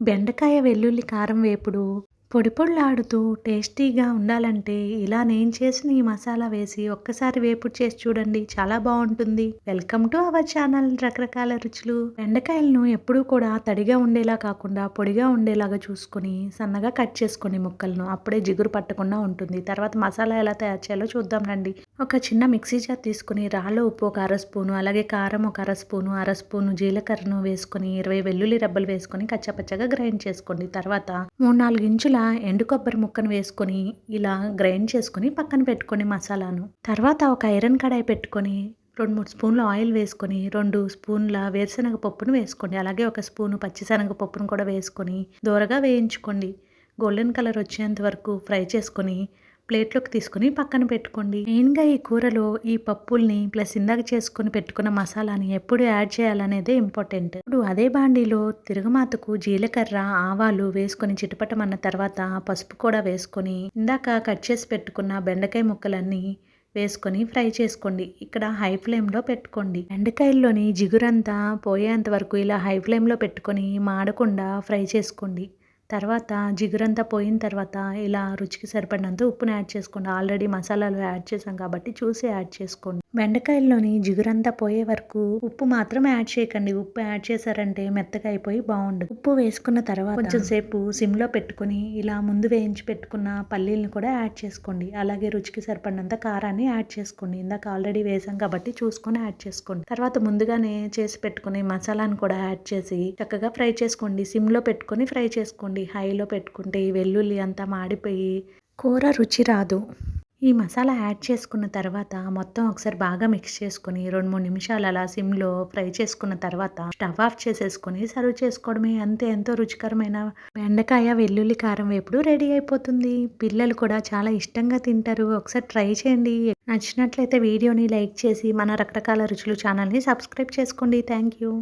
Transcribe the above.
బెండకాయ వెల్లుల్లి కారం వేపుడు. పొడి పొడిలాడుతూ టేస్టీగా ఉండాలంటే ఇలా నేను చేసిన ఈ మసాలా వేసి ఒక్కసారి వేపుడు చేసి చూడండి చాలా బాగుంటుంది. Welcome to our channel. రకరకాల రుచులు. బెండకాయలను ఎప్పుడూ కూడా తడిగా ఉండేలా కాకుండా పొడిగా ఉండేలాగా చూసుకొని సన్నగా కట్ చేసుకొని ముక్కలను అప్పుడే జిగురు పట్టకుండా ఉంటుంది. తర్వాత మసాలా ఎలా తయారు చేయాలో చూద్దాం రండి. ఒక చిన్న మిక్సీ జార్ తీసుకుని రాళ్ళ ఉప్పు ఒక అర స్పూను అలాగే కారం ఒక అర స్పూను అర స్పూను జీలకర్రను వేసుకొని ఇరవై వెల్లుల్లి రెబ్బలు వేసుకొని కచ్చపచ్చగా గ్రైండ్ చేసుకోండి. తర్వాత మూడు నాలుగు ఇంచుల ఎండు కొబ్బరి ముక్కను వేసుకొని ఇలా గ్రైండ్ చేసుకొని పక్కన పెట్టుకొని మసాలాను. తర్వాత ఒక ఐరన్ కడాయి పెట్టుకొని రెండు మూడు స్పూన్లు ఆయిల్ వేసుకొని రెండు స్పూన్ల వేరుశనగ పప్పును వేసుకోండి. అలాగే ఒక స్పూను పచ్చిశనగ పప్పును కూడా వేసుకొని దూరగా వేయించుకోండి. గోల్డెన్ కలర్ వచ్చేంత వరకు ఫ్రై చేసుకొని ప్లేట్లోకి తీసుకుని పక్కన పెట్టుకోండి. మెయిన్గా ఈ కూరలో ఈ పప్పుల్ని ప్లస్ ఇందాక చేసుకుని పెట్టుకున్న మసాలాని ఎప్పుడు యాడ్ చేయాలనేదే ఇంపార్టెంట్. ఇప్పుడు అదే బాండీలో తిరుగుమాతకు జీలకర్ర ఆవాలు వేసుకొని చిటపటమన్న తర్వాత పసుపు కూడా వేసుకొని ఇందాక కట్ చేసి పెట్టుకున్న బెండకాయ ముక్కలన్నీ వేసుకొని ఫ్రై చేసుకోండి. ఇక్కడ హై ఫ్లేమ్లో పెట్టుకోండి. బెండకాయల్లోని జిగురంతా పోయేంత వరకు ఇలా హై ఫ్లేమ్లో పెట్టుకొని మాడకుండా ఫ్రై చేసుకోండి. తర్వాత జిగురంతా పోయిన తర్వాత ఇలా రుచికి సరిపడినంత ఉప్పును యాడ్ చేసుకోండి. ఆల్రెడీ మసాలాలు యాడ్ చేసాం కాబట్టి చూసి యాడ్ చేసుకోండి. బెండకాయల్లోని జిగురంతా పోయే వరకు ఉప్పు మాత్రం యాడ్ చేయకండి. ఉప్పు యాడ్ చేశారంటే మెత్తగా అయిపోయి బాగుండదు. ఉప్పు వేసుకున్న తర్వాత కొంచెం సేపు సిమ్లో పెట్టుకుని ఇలా ముందు వేయించి పెట్టుకున్న పల్లీలను కూడా యాడ్ చేసుకోండి. అలాగే రుచికి సరిపడినంత కారాన్ని యాడ్ చేసుకోండి. ఇందాక ఆల్రెడీ వేసాం కాబట్టి చూసుకొని యాడ్ చేసుకోండి. తర్వాత ముందుగానే చేసి పెట్టుకుని మసాలాను కూడా యాడ్ చేసి చక్కగా ఫ్రై చేసుకోండి. సిమ్లో పెట్టుకొని ఫ్రై చేసుకోండి. పెట్టుకోండి హైలో పెట్టుకుంటే ఈ వెల్లుల్లి అంతా మాడిపోయి కూర రుచి రాదు. ఈ మసాలా యాడ్ చేసుకున్న తర్వాత మొత్తం ఒకసారి బాగా మిక్స్ చేసుకుని రెండు మూడు నిమిషాలు అలా సిమ్లో ఫ్రై చేసుకున్న తర్వాత స్టవ్ ఆఫ్ చేసేసుకొని సర్వ్ చేసుకోవడమే. అంతే ఎంతో రుచికరమైన బెండకాయ వెల్లుల్లి కారం వేపుడు రెడీ అయిపోతుంది. పిల్లలు కూడా చాలా ఇష్టంగా తింటారు. ఒకసారి ట్రై చేయండి. నచ్చినట్లయితే వీడియోని లైక్ చేసి మన రకరకాల రుచులు ఛానల్ని సబ్స్క్రైబ్ చేసుకోండి. Thank you.